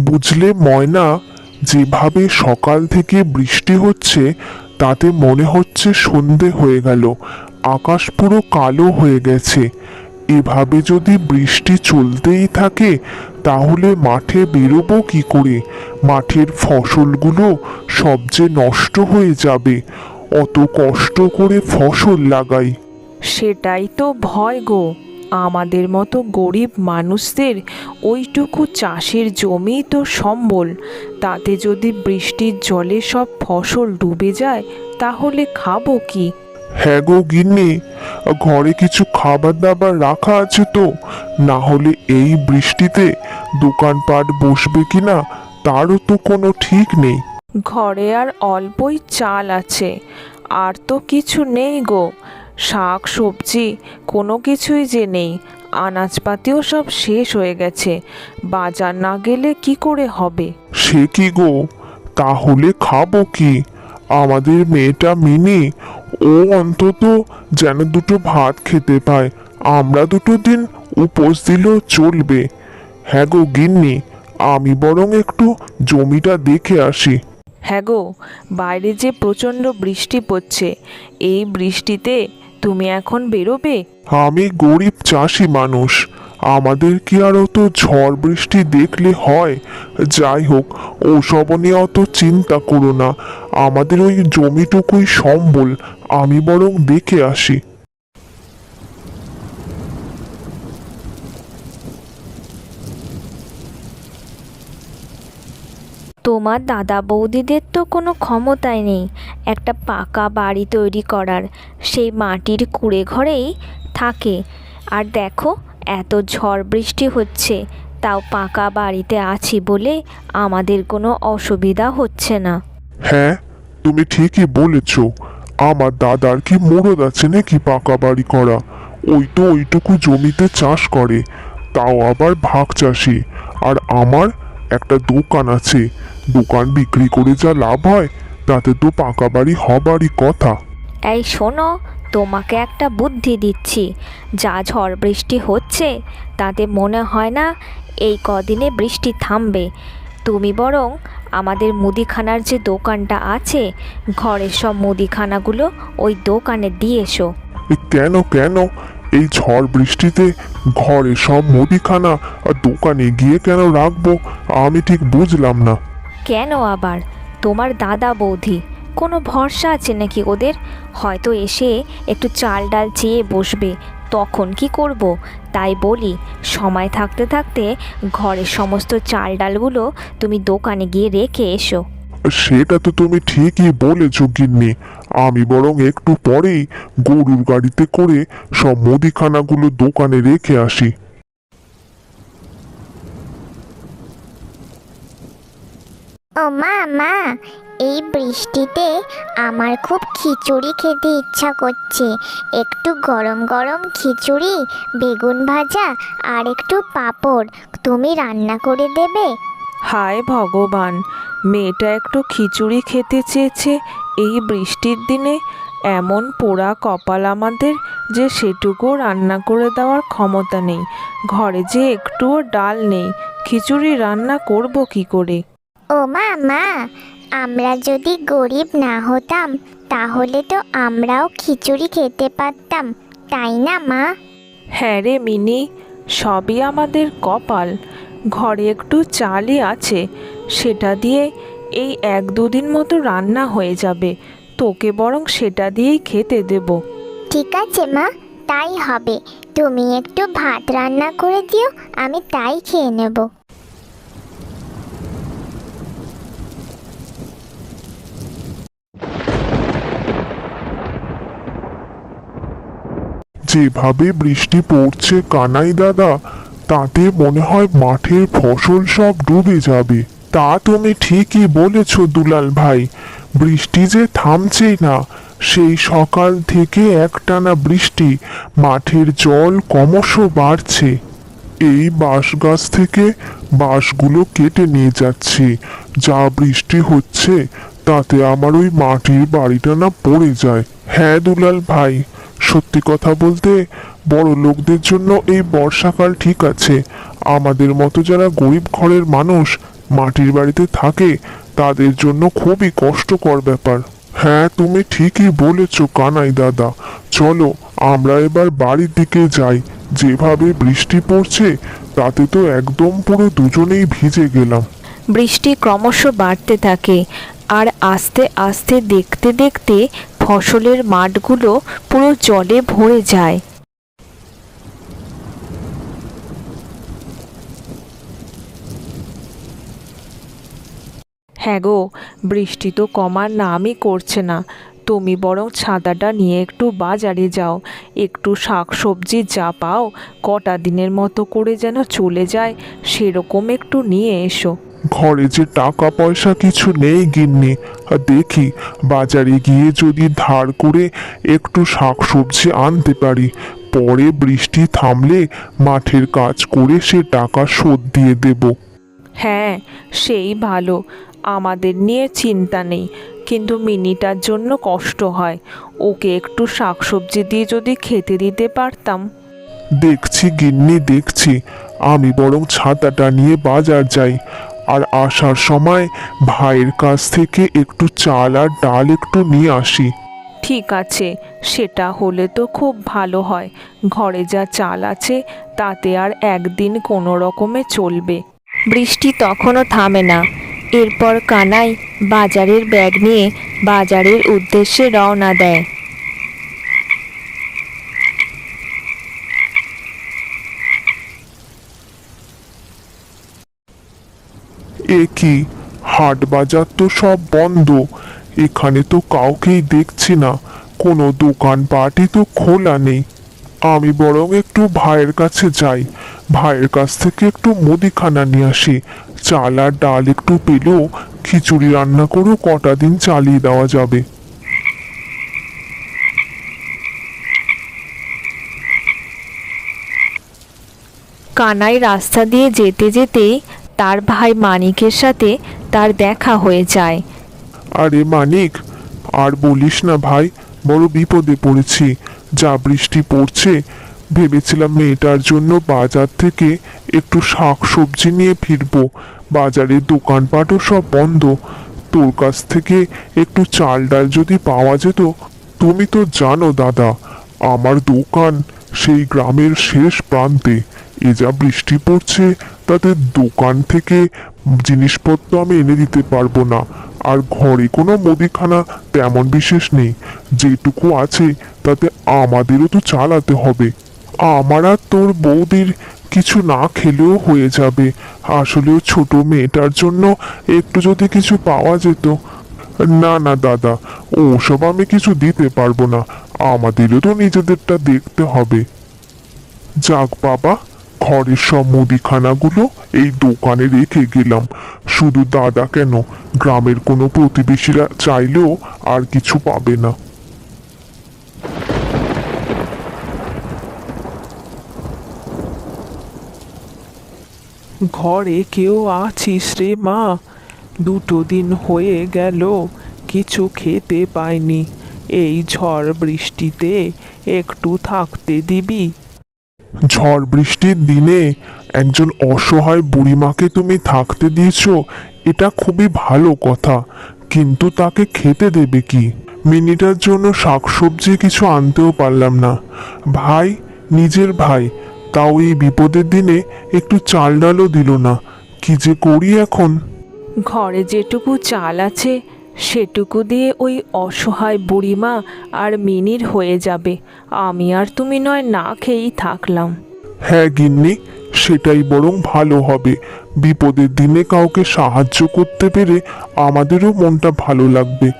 বুঝলে ময়না, যেভাবে সকাল থেকে বৃষ্টি হচ্ছে, তাতে মনে হচ্ছে সন্ধে হয়ে গেল, আকাশ পুরো কালো হয়ে গেছে। এভাবে যদি বৃষ্টি চলতেই থাকে, তাহলে মাঠে বেরোবো কি করে? মাঠের ফসলগুলো সব যে নষ্ট হয়ে যাবে, অত কষ্ট করে ফসল লাগাই। সেটাই তো ভয় গো। আমাদের মতো গরিব মানুষদের ওইটুকু চাষের জমি তো সম্বল। তাতে যদি বৃষ্টির জলে সব ফসল ডুবে যায় তাহলে খাব কি? হ্যাঁ গো গিন্নি ঘরে কিছু খাবার দাবার রাখা আছে তো। না হলে এই বৃষ্টিতে দোকানপাট বসবে কিনা তারও তো কোনো ঠিক নেই। ঘরে আর অল্পই চাল আছে। আর তো কিছু নেই গো। শাক সবজি কোনো কিছুই যে নেই। আনাজপাতিও সব শেষ হয়ে গেছে। বাজার না গেলে কি করে হবে? সে কি গো? তাহলে খাব কি? আমাদের মেয়েটা মিনি ও অন্তত যেন দুটো ভাত খেতে পায়। আমরা দুটো দিন উপোস দিলেও চলবে। হ্যাঁ গো গিন্নি আমি বরং একটু জমিটা দেখে আসি। হ্যাঁ গো বাইরে যে প্রচণ্ড বৃষ্টি পড়ছে এই বৃষ্টিতে তুমি এখন বেরোবে? আমি গরিব চাষি মানুষ। আমাদের কি আর অত ঝড় বৃষ্টি দেখলে হয়? যাই হোক, ওসব নিয়ে অত চিন্তা করো না। আমাদের ওই জমিটুকুই সম্বল, আমি বরং দেখে আসি। তোমার দাদা বৌদিদের তো কোনো ক্ষমতাই নেই। একটা পাকা বাড়ি তৈরি করার। সেই মাটির কুড়ে ঘরেই থাকে। আর দেখো, এত ঝড় বৃষ্টি হচ্ছে। তাও পাকা বাড়িতে আছি বলে আমাদের কোনো অসুবিধা হচ্ছে না। হ্যাঁ তুমি ঠিকই বলেছ। আমার দাদার কি মোড়দ আছে নাকি পাকা বাড়ি করা? ওই তো ওইটুকু জমিতে চাষ করে। তাও আবার ভাগ চাষি। আর আমার একটা দোকান আছে। দোকান বিক্রি করে যা লাভ হয় তাতে তো পাকা বাড়ি হবারই কথা। এই শোনো তোমাকে একটা বুদ্ধি দিচ্ছি। যা ঝড় বৃষ্টি হচ্ছে তাতে মনে হয় না এই কদিনে বৃষ্টি থামবে। তুমি বরং আমাদের মুদিখানার যে দোকানটা আছে ঘরের সব মুদিখানাগুলো ওই দোকানে দিয়ে এসো। কেন কেন? এই ঝড় বৃষ্টিতে ঘরে সব মুদিখানা আর দোকানে গিয়ে কেন রাখব, আমি ঠিক বুঝলাম না। কেন আবার? তোমার দাদা বৌদি, কোনো ভরসা আছে নাকি ওদের? হয়তো এসে একটু চাল ডাল চেয়ে বসবে, তখন কি করব? তাই বলি, সময় থাকতে থাকতে ঘরের সমস্ত চাল ডালগুলো তুমি দোকানে গিয়ে রেখে এসো। সেটা তো তুমি ঠিকই বলেছ, গিন্নি। আমি বরং একটু পরেই গরুর গাড়িতে করে সব মুদিখানাগুলো দোকানে রেখে আসি। ও মা মা, এই বৃষ্টিতে আমার খুব খিচুড়ি খেতে ইচ্ছা করছে। একটু গরম গরম খিচুড়ি, বেগুন ভাজা আর একটু পাঁপড়। তুমি রান্না করে দেবে? হায় ভগবান মেয়েটা একটু খিচুড়ি খেতে চেয়েছে এই বৃষ্টির দিনে। এমন পোড়া কপাল আমাদের যে সেটুকু রান্না করে দেওয়ার ক্ষমতা নেই। ঘরে যে একটুও ডাল নেই খিচুড়ি রান্না করব কি করে? ও মা মা আমরা যদি গরিব না হতাম তাহলে তো আমরাও খিচুড়ি খেতে পারতাম তাই না মা? হ্যাঁ রে মিনি সবই আমাদের কপাল। ঘরে একটু চালই আছে সেটা দিয়ে এই এক দুদিন মতো রান্না হয়ে যাবে। তোকে বরং সেটা দিয়েই খেতে দেব। ঠিক আছে মা তাই হবে। তুমি একটু ভাত রান্না করে দিও আমি তাই খেয়ে নেব। যেভাবে বৃষ্টি পড়ছে কানাই দাদা তাতে মনে হয় মাঠের ফসল সব ডুবে যাবে। তা তুমি ঠিকই বলেছ দুলাল ভাই। বৃষ্টি যে থামছেই না, সেই সকাল থেকে একটানা বৃষ্টি, মাঠের জল ক্রমশ বাড়ছে। এই বাঁশ গাছ থেকে বাঁশগুলো কেটে নিয়ে যাচ্ছি। যা বৃষ্টি হচ্ছে, তাতে আমার ওই মাটির বাড়িটা না পড়ে যায়। হ্যাঁ দুলাল ভাই। সত্যি কথা বলতে, বড় লোকদের জন্য এই বর্ষাকাল ঠিক আছে। আমাদের মতো যারা গরিব ঘরের মানুষ, মাটির বাড়িতে থাকে, তাদের জন্য খুবই কষ্টকর ব্যাপার। হ্যাঁ তুমি ঠিকই বলেছ কানাই দাদা। চলো, আমরা এবার বাড়ির দিকে যাই। যেভাবে বৃষ্টি পড়ছে, তাতে তো একদম পুরো দুজনেই ভিজে গেলাম। বৃষ্টি ক্রমশ বাড়তে থাকে, আর আস্তে আস্তে দেখতে দেখতে ফসলের মাঠগুলো পুরো জলে ভরে যায়। হ্যাঁ গো, বৃষ্টি তো কমার নামই করছে না। তুমি বরং ছাতাটা নিয়ে একটু বাজারে যাও। একটু শাক সবজি যা পাও, কটা দিনের মতো করে যেন চলে যায়, সেরকম একটু নিয়ে এসো। ঘরে যে টাকা পয়সা কিছু নেই গিন্নি আর দেখি বাজারে গিয়ে যদি ধার করে একটু শাকসবজি আনতে পারি। পরে বৃষ্টি থামলে মাঠের কাজ করে সে টাকা শোধ দিয়ে দেব। হ্যাঁ সেই ভালো। আমাদের নিয়ে চিন্তা নেই। কিন্তু মিনিটার জন্য কষ্ট হয়। ওকে একটু শাকসবজি দিয়ে যদি খেতে দিতে পারতাম। দেখছি গিন্নি দেখছি। আমি বরং ছাতাটা নিয়ে বাজার যাই। আর আসার সময় ভাইয়ের কাছ থেকে একটু চাল আর ডাল একটু নিয়ে আসি। ঠিক আছে, সেটা হলে তো খুব ভালো হয়। ঘরে যা চাল আছে, তাতে আর একদিন কোনো রকমে চলবে। বৃষ্টি তখনও থামে না। এরপর কানাই বাজারের ব্যাগ নিয়ে বাজারের উদ্দেশ্যে রওনা দেয়। এ কি? হাট বাজার তো সব বন্ধ। এখানে তো কাউকেই দেখছি না। কোনো দোকানপাটই তো খোলা নেই। আমি বরং একটু ভাইয়ের কাছে যাই। ভাইয়ের কাছ থেকে একটু মুদিখানা নিয়ে আসি। চাল আর ডাল একটু পেলেও খিচুড়ি রান্না করেও কটা দিন চালিয়ে দেওয়া যাবে। কানাই রাস্তা দিয়ে যেতে যেতেই তার ভাই মানিকের সাথে তার দেখা হয়ে যায়। আরে মানিক, আর বলিস না ভাই, বড় বিপদে পড়েছি। যা বৃষ্টি পড়ছে, ভেবেছিলাম মেয়েটার জন্য বাজার থেকে একটু শাক সবজি নিয়ে ফিরবো। বাজারের দোকানপাটও সব বন্ধ। তোর কাছ থেকে একটু চাল ডাল যদি পাওয়া যেত, তুমি তো জানো দাদা, আমার দোকান সেই গ্রামের শেষ প্রান্তে। এ যা বৃষ্টি পড়ছে তাতে দোকান থেকে জিনিসপত্র আমি এনে দিতে পারব না। আর ঘরে কোনো মুদিখানা তেমন বিশেষ নেই। যেটুকু আছে, তাতে আমাদেরও তো চালাতে হবে। আমার আর তোর বৌদির কিছু না খেলেও হয়ে যাবে। আসলেও ছোট মেয়েটার জন্য একটু যদি কিছু পাওয়া যেত। না না, দাদা, ওসব আমি কিছু দিতে পারব না। আমাদেরও তো নিজেদেরটা দেখতে হবে। যাক, বাবা। ঘরের সব মুদিখানাগুলো এই দোকানে রেখে গেলাম। শুধু দাদা কেন, গ্রামের কোনো প্রতিবেশীরা চাইলেও আর কিছু পাবে না। ঘরে কেউ আছিস রে মা? দুটো দিন হয়ে গেল, কিছু খেতে পাইনি। এই ঝড় বৃষ্টিতে একটু থাকতে দিবি? ঝড় বৃষ্টির দিনে একজন অসহায় বুড়িমাকে তুমি থাকতে দিয়েছ, এটা খুবই ভালো কথা। কিন্তু তাকে খেতে দেবে কি? মিনিটার জন্য শাকসবজি কিছু আনতেও পারলাম না। ভাই, নিজের ভাই, তাও এই বিপদের দিনে একটু চাল ডালও দিল না। কি যে করি এখন? ঘরে যেটুকু চাল আছে সেটুকু দিয়ে ওই অসহায় বুড়িমা আর মিনির হয়ে যাবে। আমি আর তুমি নয় না খেয়েই থাকলাম। হ্যাঁ গিন্নি সেটাই বরং ভালো হবে। বিপদের দিনে কাউকে সাহায্য করতে পেরে আমাদেরও মনটা ভালো লাগবে।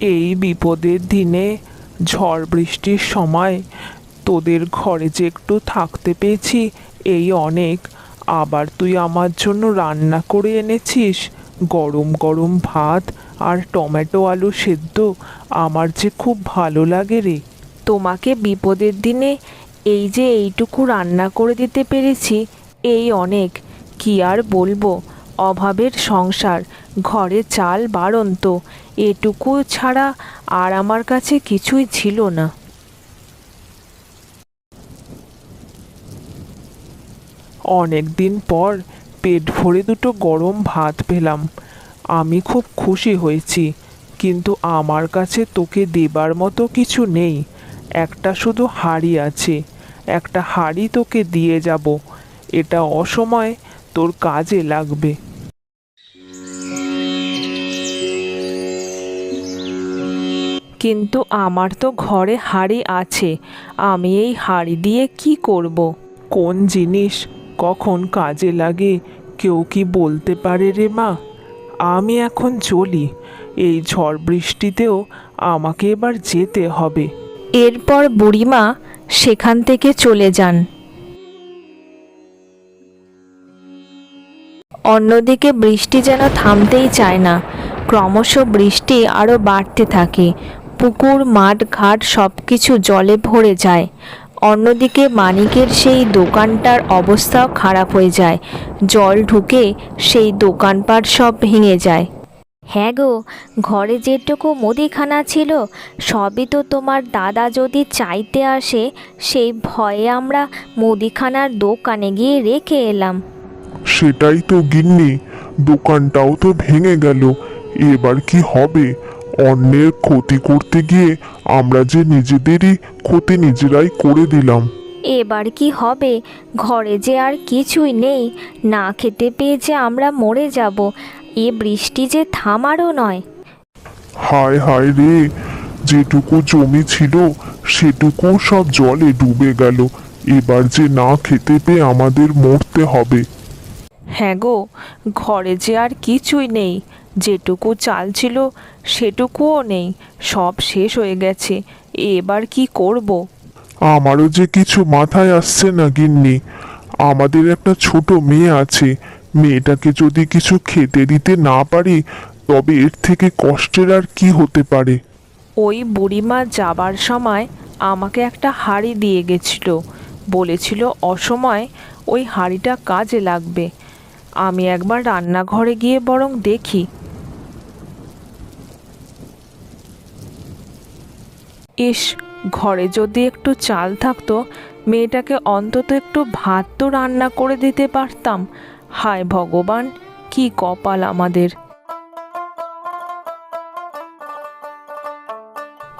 এই বিপদের দিনে ঝড় বৃষ্টির সময় তোদের ঘরে যে একটু থাকতে পেয়েছি এই অনেক। আবার তুই আমার জন্য রান্না করে এনেছিস? গরম গরম ভাত আর টমেটো আলু সেদ্ধ, আমার যে খুব ভালো লাগে রে। তোমাকে বিপদের দিনে এই যে এইটুকু রান্না করে দিতে পেরেছি, এই অনেক। কি আর বলব? অভাবের সংসার, ঘরে চাল বাড়ন্ত, এটুকু ছাড়া আর আমার কাছে কিছুই ছিল না। অনেক দিন পর পেট ভরে দুটো গরম ভাত পেলাম। আমি খুব খুশি হয়েছি কিন্তু আমার কাছে তোকে দেবার মতো কিছু নেই। একটা শুধু হাড়ি আছে একটা হাড়ি তোকে দিয়ে যাব। এটা অসময়ে তোর কাজে লাগবে। কিন্তু আমার তো ঘরে হাঁড়ি আছে আমি এই হাঁড়ি দিয়ে কি করব। কোন জিনিস কখন কাজে লাগে, কেউ কি বলতে পারে রে মা? আমি এখন চলি, এই ঝড় বৃষ্টিতেও আমাকে এবার যেতে হবে। এরপর বুড়িমা সেখান থেকে চলে যান। অন্যদিকে বৃষ্টি যেন থামতেই চায় না, ক্রমশ বৃষ্টি আরও বাড়তে থাকে, পুকুর মাঠ ঘাট সব কিছু জলে ভরে যায়। অন্যদিকে মানিকের সেই দোকানটার অবস্থাও খারাপ হয়ে যায়। জল ঢুকে সেই দোকানপাট সব ভেঙে যায়। হ্যাঁ গো ঘরে যেটুকু মুদিখানা ছিল সবই তো তোমার দাদা যদি চাইতে আসে সেই ভয়ে আমরা মুদিখানার দোকানে গিয়ে রেখে এলাম। সেটাই তো গিন্নি দোকানটাও তো ভেঙে গেল এবার কি হবে? অন্যের ক্ষতি করতে গিয়ে আমরা যে নিজেদেরই ক্ষতি নিজেরাই করে দিলাম। এবার কি হবে? ঘরে যে আর কিছুই নেই না খেতে পেয়ে যে আমরা মরে যাব এ বৃষ্টি যে থামারও নয়। হায় হায় রে যেটুকু জমি ছিল সেটুকু সব জলে ডুবে গেল। এবার যে না খেতে পেয়ে আমাদের মরতে হবে। হ্যাঁ গো ঘরে যে আর কিছুই নেই যেটুকু চাল ছিল সেটুকুও নেই সব শেষ হয়ে গেছে এবার কি করব। আমারও যে কিছু মাথায় আসছে না গিন্নি। আমাদের একটা ছোট মেয়ে আছে মেয়েটাকে যদি কিছু খেতে দিতে না পারি তবে এর থেকে কষ্টের আর কি হতে পারে? ওই বুড়িমা যাবার সময় আমাকে একটা হাঁড়ি দিয়ে গেছিল। বলেছিল অসময় ওই হাঁড়িটা কাজে লাগবে। আমি একবার রান্নাঘরে গিয়ে বরং দেখি। ইস, ঘরে যদি একটু চাল থাকতো, মেয়েটাকে অন্তত একটু ভাত তো রান্না করে দিতে পারতাম। হায় ভগবান, কি কপাল আমাদের।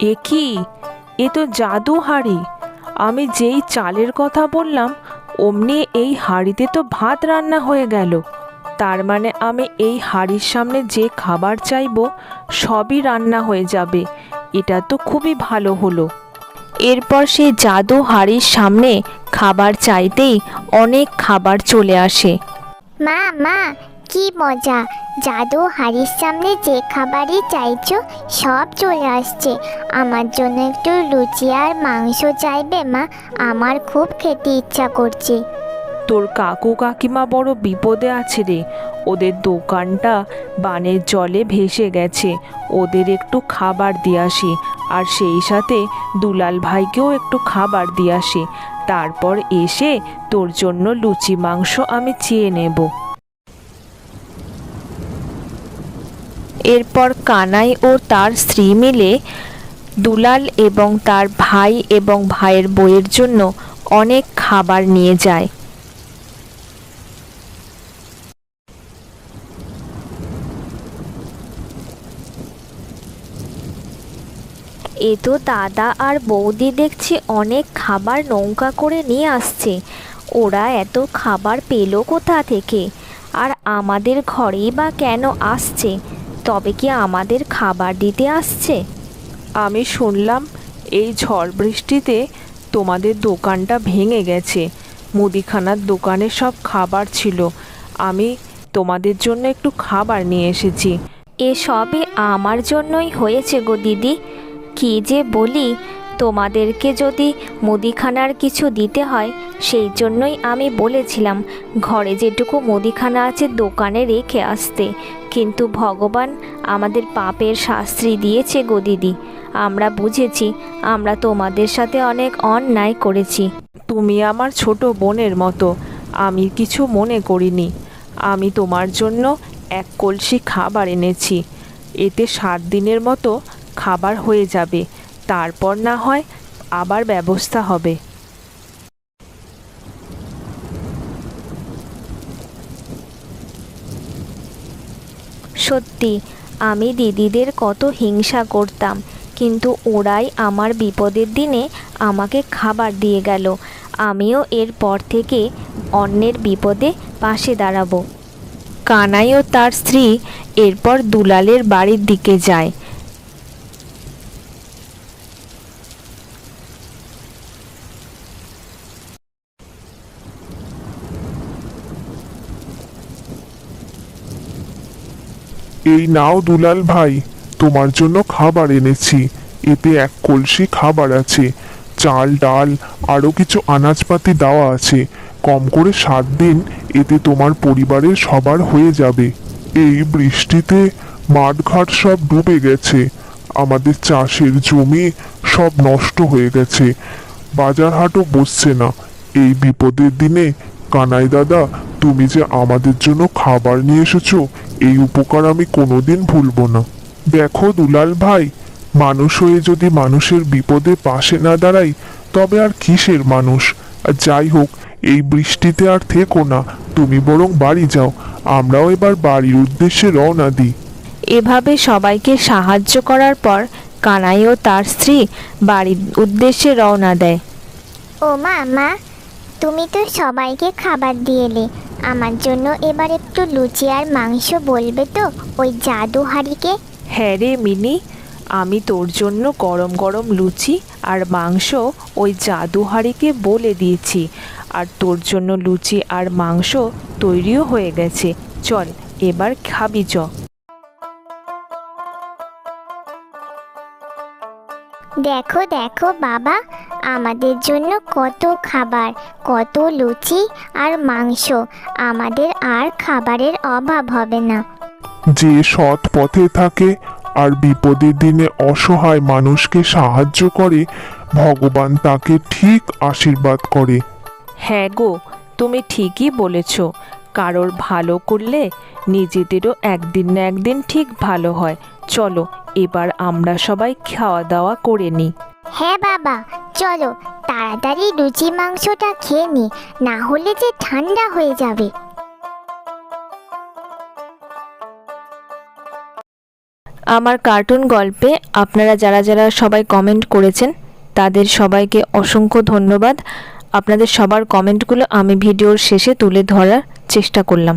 এ কি? এ তো জাদু হাঁড়ি আমি যেই চালের কথা বললাম, অমনি এই হাঁড়িতে তো ভাত রান্না হয়ে গেল। তার মানে আমি এই হাঁড়ির সামনে যে খাবার চাইব, সবই রান্না হয়ে যাবে। এটা তো খুবই ভালো হলো। এরপর সে জাদু হাড়ির সামনে খাবার চাইতেই অনেক খাবার চলে আসে। মা মা, কি মজা। জাদু হাড়ির সামনে যে খাবারই চাইছো, সব চলে আসছে। আমার জন্য একটু লুচি আর মাংস চাইবে মা। আমার খুব খেতে ইচ্ছা করছে। তোর কাকু কাকিমা বড় বিপদে আছে রে। ওদের দোকানটা বানের জলে ভেসে গেছে। ওদের একটু খাবার দিয়ে আসি। আর সেই সাথে দুলাল ভাইকেও একটু খাবার দিয়ে আসি। তারপর এসে তোর জন্য লুচি মাংস আমি চেয়ে নেব। এরপর কানাই ও তার স্ত্রী মিলে দুলাল এবং তার ভাই এবং ভাইয়ের বইয়ের জন্য অনেক খাবার নিয়ে যায়। এ তো দাদা আর বৌদি দেখছি অনেক খাবার নৌকা করে নিয়ে আসছে। ওরা এত খাবার পেল কোথা থেকে? আর আমাদের ঘরেই বা কেন আসছে? তবে কি আমাদের খাবার দিতে আসছে? আমি শুনলাম এই ঝড় বৃষ্টিতে তোমাদের দোকানটা ভেঙে গেছে। মুদিখানার দোকানে সব খাবার ছিল। আমি তোমাদের জন্য একটু খাবার নিয়ে এসেছি। এসবই আমার জন্যই হয়েছে গো দিদি। কি যে বলি, তোমাদেরকে যদি মুদিখানার কিছু দিতে হয়, সেই জন্যই আমি বলেছিলাম, ঘরে যেটুকু মুদিখানা আছে দোকানে রেখে আসতে। কিন্তু ভগবান আমাদের পাপের শাস্ত্রী দিয়েছে গো দিদি। আমরা বুঝেছি, আমরা তোমাদের সাথে অনেক অন্যায় করেছি। তুমি আমার ছোট বোনের মতো, আমি কিছু মনে করিনি। আমি তোমার জন্য এক কলসি খাবার এনেছি। এতে সাত দিনের মতো খাবার হয়ে যাবে। তারপর না হয় আবার ব্যবস্থা হবে। সত্যি, আমি দিদিদের কত হিংসা করতাম, কিন্তু ওরাই আমার বিপদের দিনে আমাকে খাবার দিয়ে গেল। আমিও এরপর থেকে অন্যের বিপদে পাশে দাঁড়াবো। কানাই ও তার স্ত্রী এরপর দুলালের বাড়ির দিকে যায়। এই নাও দুলাল ভাই, তোমার জন্য খাবার এনেছি। এতে এক কলসি খাবার আছে। চাল, ডাল আরও কিছু আনাজপাতি দেওয়া আছে। কম করে সাত দিন এতে তোমার পরিবারের সবার হয়ে যাবে। এই বৃষ্টিতে মাঠঘাট সব ডুবে গেছে। আমাদের চাষের জমি সব নষ্ট হয়ে গেছে। বাজার হাটও বসছে না। এই বিপদের দিনে কানাই দাদা তুমি যে আমাদের জন্য খাবার নিয়ে এসেছ এই উপকার আমি কোনোদিন ভুলবো না। দেখো দুলাল ভাই মানুষ হয়ে যদি মানুষের বিপদে পাশে না দাঁড়াই তবে আর কিসের মানুষ? আর যাই হোক এই বৃষ্টিতে আর থেকো না তুমি বরং বাড়ি যাও আমরাও এবার বাড়ির উদ্দেশ্যে রওনা দিই। এভাবে সবাইকে সাহায্য করার পর কানাই ও তার স্ত্রী বাড়ির উদ্দেশ্যে রওনা দেয়। ও মা মা তুমি তো সবাইকে খাবার দিয়েলে আমার জন্য এবার একটু লুচি আর মাংস বলবে তো, ওই জাদু হাঁড়িকে হ্যাঁ রে মিনি, আমি তোর জন্য গরম গরম লুচি আর মাংস ওই জাদু হাঁড়িকে বলে দিয়েছি। আর তোর জন্য লুচি আর মাংস তৈরিও হয়ে গেছে। চল, এবার খাবি চ। দেখো দেখো বাবা আমাদের জন্য কত খাবার কত লুচি আর মাংস। আমাদের আর খাবারের অভাব হবে না। যে সৎ পথে থাকে আর বিপদের দিনে অসহায় মানুষকে সাহায্য করে ভগবান তাকে ঠিক আশীর্বাদ করে। হ্যাঁ গো তুমি ঠিকই বলেছ। কারোর ভালো করলে নিজেদেরও একদিন না একদিন ঠিক ভালো হয়। চলো এবার আমরা সবাই খাওয়া দাওয়া করে নিই। হ্যাঁ বাবা চলো তাড়াতাড়ি লুচি মাংসটা খেয়ে নি না হলে যে ঠান্ডা হয়ে যাবে। আমার কার্টুন গল্পে আপনারা যারা যারা সবাই কমেন্ট করেছেন তাদের সবাইকে অসংখ্য ধন্যবাদ। আপনাদের সবার কমেন্টগুলো আমি ভিডিওর শেষে তুলে ধরার চেষ্টা করলাম।